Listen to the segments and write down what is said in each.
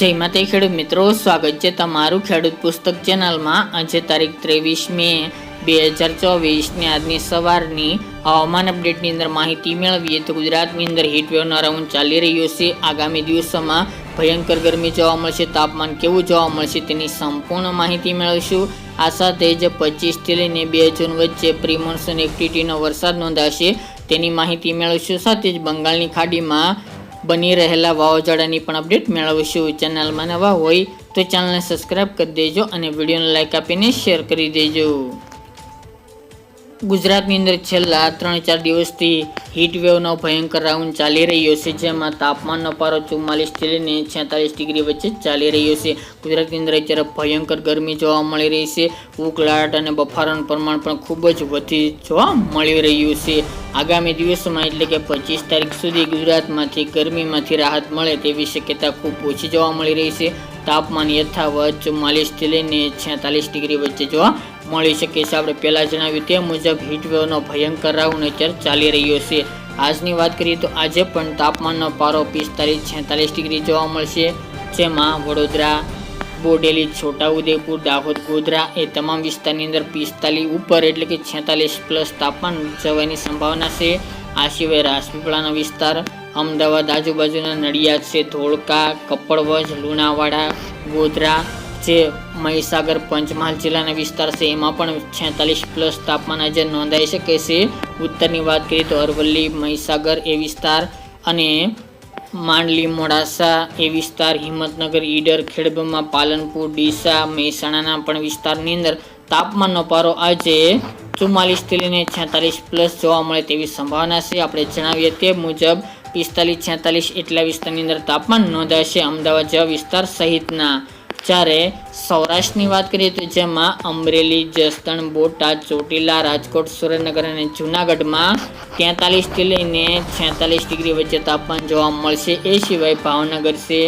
જય માતા ખેડૂત મિત્રો, સ્વાગત છે તમારું ખેડૂત પુસ્તક ચેનલમાં. આજે તારીખ ત્રેવીસ મે બે હજાર ચોવીસની આજની સવારની હવામાન અપડેટની અંદર માહિતી મેળવીએ તો ગુજરાતની અંદર હીટવેવનો રાઉન્ડ ચાલી રહ્યો છે. આગામી દિવસોમાં ભયંકર ગરમી જોવા મળશે. તાપમાન કેવું જોવા મળશે તેની સંપૂર્ણ માહિતી મેળવીશું. આ સાથે જ પચીસથી લઈને બે જૂન વચ્ચે પ્રી મોન્સૂન એક્ટિવિટીનો વરસાદ નોંધાશે તેની માહિતી મેળવીશું. સાથે જ બંગાળની ખાડીમાં બની રહેલા વાવાઝોડાની પણ અપડેટ મેળવીશું. ચેનલમાં નવા હોય તો ચેનલને સબસ્ક્રાઈબ કરી દેજો અને વિડીયોને લાઇક આપીને શેર કરી દેજો. ગુજરાતની અંદર છેલ્લા ત્રણ ચાર દિવસથી વેવનો ભયંકર રાઉન્ડ ચાલી રહ્યો છે, જેમાં તાપમાનનો પારો ચુમ્માલીસથી લઈને છેતાલીસ ડિગ્રી વચ્ચે ચાલી રહ્યો છે. ગુજરાતની અંદર અત્યારે ભયંકર ગરમી જોવા મળી રહી છે. ઉકળાટ અને બફારાનું પ્રમાણ પણ ખૂબ જ વધી જોવા મળી રહ્યું છે. આગામી દિવસોમાં એટલે કે પચીસ તારીખ સુધી ગુજરાતમાંથી ગરમીમાંથી રાહત મળે તેવી શક્યતા ખૂબ ઓછી જોવા મળી રહી છે. તાપમાન યથાવત ચુમ્માલીસથી લઈને છેતાલીસ ડિગ્રી વચ્ચે જોવા મળી શકે છે. આપણે પહેલાં જણાવ્યું તે મુજબ હીટવેવનો ભયંકર રાઉન્ડ અત્યારે ચાલી રહ્યો છે. આજની વાત કરીએ તો આજે પણ તાપમાનનો પારો પિસ્તાલીસ છેતાલીસ ડિગ્રી જોવા મળશે. જેમાં વડોદરા, બોડેલી, છોટાઉદેપુર, દાહોદ, ગોધરા એ તમામ વિસ્તારની અંદર પિસ્તાલીસ ઉપર એટલે કે છેતાલીસ પ્લસ તાપમાન જવાની સંભાવના છે. આ સિવાય રાજપીપળાનો વિસ્તાર અમદાવાદ આજુબાજુના નડિયાદ છે ધોળકા, કપડવજ, લુણાવાડા, ગોધરા જે મહીસાગર, પંચમહાલ જિલ્લાના વિસ્તાર છે, એમાં પણ છેતાલીસ પ્લસ તાપમાન આજે નોંધાઈ શકે છે. ઉત્તરની વાત કરીએ તો અરવલ્લી, મહીસાગર એ વિસ્તાર અને માંડલી, મોડાસા એ વિસ્તાર, હિંમતનગર, ઈડર ખેડબ્રહ્મા પાલનપુર, ડીસા, મહેસાણાના પણ વિસ્તારની અંદર તાપમાનનો પારો આજે ચુમ્માલીસથી લઈને છેતાલીસ પ્લસ જોવા મળે તેવી સંભાવના છે. આપણે જણાવીએ તે મુજબ પિસ્તાલીસ, છેતાલીસ એટલા વિસ્તારની અંદર તાપમાન નોંધાશે. અમદાવાદ જેવા વિસ્તાર સહિતના જ્યારે સૌરાષ્ટ્રની વાત કરીએ તો જેમાં અમરેલી, જસદણ, બોટાદ, ચોટીલા, રાજકોટ, સુરેન્દ્રનગર અને જૂનાગઢમાં તેતાલીસથી લઈને છેતાલીસ ડિગ્રી વચ્ચે તાપમાન જોવા મળશે. એ સિવાય ભાવનગર છે,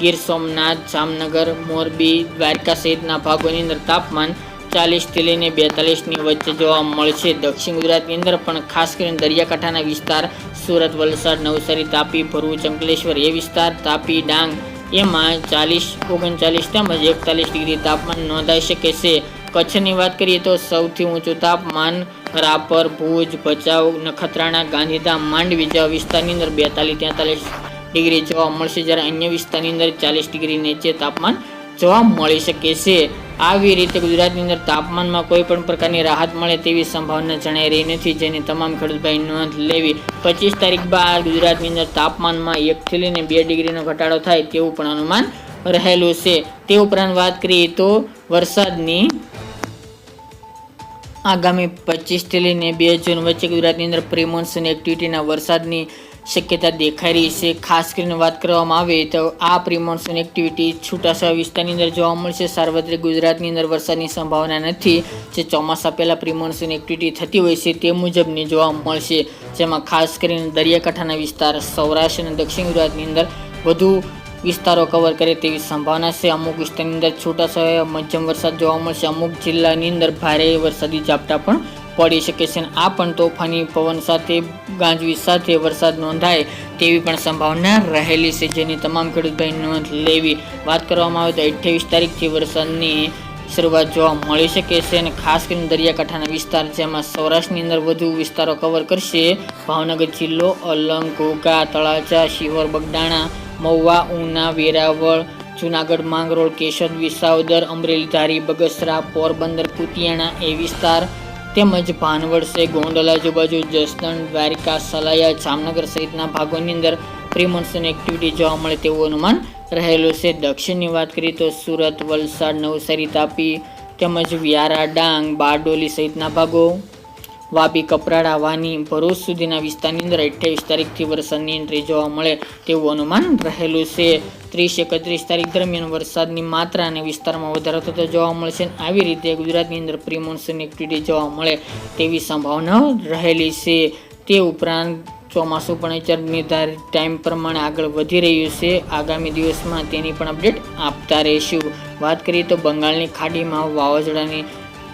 ગીર સોમનાથ, જામનગર, મોરબી, દ્વારકા સહિતના ભાગોની અંદર તાપમાન ચાલીસથી લઈને બેતાલીસની વચ્ચે જોવા મળશે. દક્ષિણ ગુજરાતની અંદર પણ ખાસ કરીને દરિયાકાંઠાના વિસ્તાર, સુરત, વલસાડ, નવસારી, તાપી, ભરૂચ, અંકલેશ્વર એ વિસ્તાર, તાપી, ડાંગ એમાં ચાલીસ, ઓગણચાલીસ તેમજ એકતાલીસ ડિગ્રી તાપમાન નોંધાઈ શકે છે. કચ્છની વાત કરીએ તો સૌથી ઊંચું તાપમાન રાપર, ભુજ, ભચાઉ, નખત્રાણા, ગાંધીધામ, માંડવી જેવા વિસ્તારની અંદર બેતાલીસ તેતાલીસ ડિગ્રી જોવા મળશે. જ્યારે અન્ય વિસ્તારની અંદર ચાલીસ ડિગ્રી નીચે તાપમાન જોવા મળી શકે છે. આવી રીતે ગુજરાતની અંદર તાપમાનમાં કોઈ પણ પ્રકારની રાહત મળે તેવી સંભાવના જણાઈ રહી નથી, જેની તમામ ખેડૂતભાઈ નોંધ લેવી. પચીસ તારીખ બાદ ગુજરાતની અંદર તાપમાનમાં એકથી લઈને બે ડિગ્રીનો ઘટાડો થાય તેવું પણ અનુમાન રહેલું છે. તે ઉપરાંત વાત કરીએ તો વરસાદની. આગામી પચીસથી લઈને બે જૂન વચ્ચે ગુજરાતની અંદર પ્રિમોન્સન એક્ટિવિટીના વરસાદની શક્યતા દેખાઈ રહી છે. ખાસ કરીને વાત કરવામાં આવે તો આ પ્રિમોન્સન એક્ટિવિટી છૂટાછવાયા વિસ્તારની અંદર જોવા મળશે. સાર્વત્રિક ગુજરાતની અંદર વરસાદની સંભાવના નથી. જે ચોમાસા પહેલાં પ્રિમોન્સન એક્ટિવિટી થતી હોય છે તે મુજબની જોવા મળશે. જેમાં ખાસ કરીને દરિયાકાંઠાના વિસ્તાર, સૌરાષ્ટ્ર અને દક્ષિણ ગુજરાતની અંદર વધુ વિસ્તારો કવર કરે તેવી સંભાવના છે. અમુક વિસ્તારની અંદર છૂટાછવાયા મધ્યમ વરસાદ જોવા મળશે. અમુક જિલ્લાની અંદર ભારે વરસાદી ઝાપટા પણ પડી શકે છે આ પણ તોફાની પવન સાથે, ગાજવીજ સાથે વરસાદ નોંધાય તેવી પણ સંભાવના રહેલી છે, જેની તમામ ખેડૂતભાઈ નોંધ લેવી વાત કરવામાં આવે તો અઠ્યાવીસ તારીખથી વરસાદની શરૂઆત જોવા મળી શકે છે અને ખાસ કરીને દરિયાકાંઠાના વિસ્તાર, જેમાં સૌરાષ્ટ્રની અંદર વધુ વિસ્તારો કવર કરશે. ભાવનગર જિલ્લો, અલંગ, ઘોઘા, તળાજા, શિહોર, બગડાણા, મહુવા, ઉના, વેરાવળ, જુનાગઢ, માંગરોળ, કેશોદ, વિસાવદર, અમરેલી, ધારી, બગસરા, પોરબંદર, કુતિયાણા એ વિસ્તાર તેમજ ભાનવડ છે ગોંડલ આજુબાજુ જસદણ, દ્વારિકા, સલાયા, જામનગર સહિતના ભાગોની અંદર પ્રી મોન્સૂન એક્ટિવિટી જોવા મળે તેવું અનુમાન રહેલું છે. દક્ષિણની વાત કરીએ તો સુરત, વલસાડ, નવસારી, તાપી તેમજ વ્યારા, ડાંગ, બારડોલી સહિતના ભાગો વાપી કપરાડા વાની ભરૂચ સુધીના વિસ્તારની અંદર અઠ્યાવીસ તારીખથી વરસાદની એન્ટ્રી જોવા મળે તેવું અનુમાન રહેલું છે. ત્રીસ એકત્રીસ તારીખ દરમિયાન વરસાદની માત્રા અને વિસ્તારમાં વધારો થતો જોવા મળશે આવી રીતે ગુજરાતની અંદર પ્રી મોન્સૂન એક્ટિવિટી જોવા મળે તેવી સંભાવના રહેલી છે. તે ઉપરાંત ચોમાસું પણ અત્યારે નિર્ધારિત ટાઈમ પ્રમાણે આગળ વધી રહ્યું છે. આગામી દિવસમાં તેની પણ અપડેટ આપતા રહીશું. વાત કરીએ તો બંગાળની ખાડીમાં વાવાઝોડાની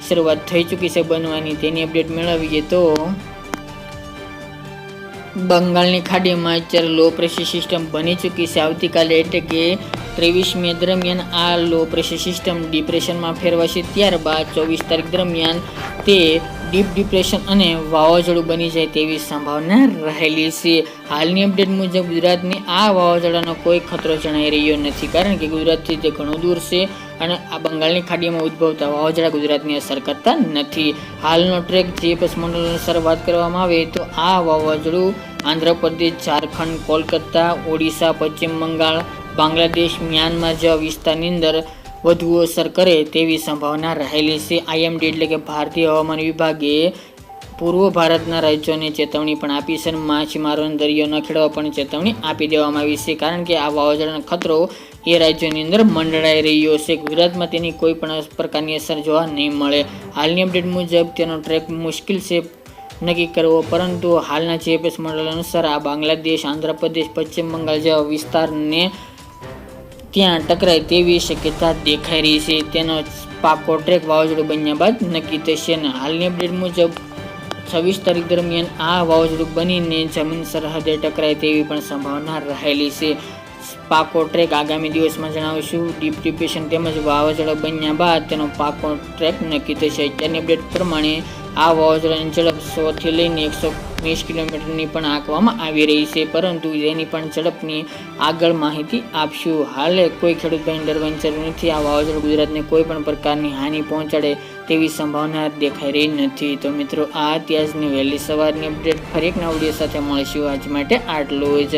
શરૂઆત થઈ ચૂકી છે બનવાની, તેની અપડેટ મેળવીએ તો બંગાળની ખાડીમાં અત્યારે લો પ્રેશર સિસ્ટમ બની ચૂકી છે. આવતીકાલે એટલે કે ત્રેવીસ મે દરમિયાન આ લો પ્રેશર સિસ્ટમ ડિપ્રેશનમાં ફેરવાશે. ત્યારબાદ ચોવીસ તારીખ દરમિયાન તે ડીપ ડિપ્રેશન અને વાવાઝોડું બની જાય તેવી સંભાવના રહેલી છે. હાલની અપડેટ મુજબ ગુજરાતને આ વાવાઝોડાનો કોઈ ખતરો જણાઈ રહ્યો નથી, કારણ કે ગુજરાતથી તે ઘણું દૂર છે અને આ બંગાળની ખાડીમાં ઉદ્ભવતા વાવાઝોડા ગુજરાતની અસર કરતા નથી. હાલનો ટ્રેક જીએપીએસ મોડલ અનુસાર વાત કરવામાં આવે તો આ વાવાઝોડું આંધ્રપ્રદેશ, ઝારખંડ, કોલકાતા, ઓડિશા, પશ્ચિમ બંગાળ, બાંગ્લાદેશ, મ્યાનમાર જેવા વિસ્તારની અંદર વધુ અસર કરે તેવી સંભાવના રહેલી છે. આઈએમડી એટલે કે ભારતીય હવામાન વિભાગે પૂર્વ ભારતના રાજ્યોને ચેતવણી પણ આપી છે અને માછીમારોને દરિયો ન ખેડવા પણ ચેતવણી આપી દેવામાં આવી છે. કારણ કે આ વાવાઝોડાનો ખતરો એ રાજ્યોની અંદર મંડળાઈ રહ્યો છે. ગુજરાતમાં તેની કોઈ પણ પ્રકારની અસર જોવા નહીં મળે. હાલની અપડેટ મુજબ તેનો ટ્રેક મુશ્કેલ છે નક્કી કરવો, પરંતુ હાલના જીએપીએસ મોડલ અનુસાર આ બાંગ્લાદેશ, આંધ્રપ્રદેશ, પશ્ચિમ બંગાળ જેવા વિસ્તારને ત્યાં ટકરાય તેવી શક્યતા દેખાઈ રહી છે. તેનો પાકો ટ્રેક વાવાઝોડું બન્યા બાદ નક્કી થશે અને હાલની અપડેટ મુજબ છવ્વીસ તારીખ દરમિયાન આ વાવાઝોડું બનીને જમીન સરહદે ટકરાય તેવી પણ સંભાવના રહેલી છે. પાકો ટ્રેક આગામી દિવસમાં જણાવીશું. ડીપ ડિપ્રેશન તેમજ વાવાઝોડા બન્યા બાદ તેનો પાકો ટ્રેક નક્કી થશે. અત્યારની અપડેટ પ્રમાણે આ વાવાઝોડાની ઝડપ સોથી લઈને એકસો વીસ કિલોમીટરની પણ આંકવામાં આવી રહી છે, પરંતુ એની પણ ઝડપની આગળ માહિતી આપશું. હાલે કોઈ ખેડૂતભાઈ ડરવાની નથી, આ વાવાઝોડું ગુજરાતને કોઈ પણ પ્રકારની હાનિ પહોંચાડે તેવી સંભાવના દેખાઈ રહી નથી. તો મિત્રો, આ અત્યારની વહેલી સવારની અપડેટ. ફરી એક નવા સાથે મળીશું. આજ માટે આટલું જ.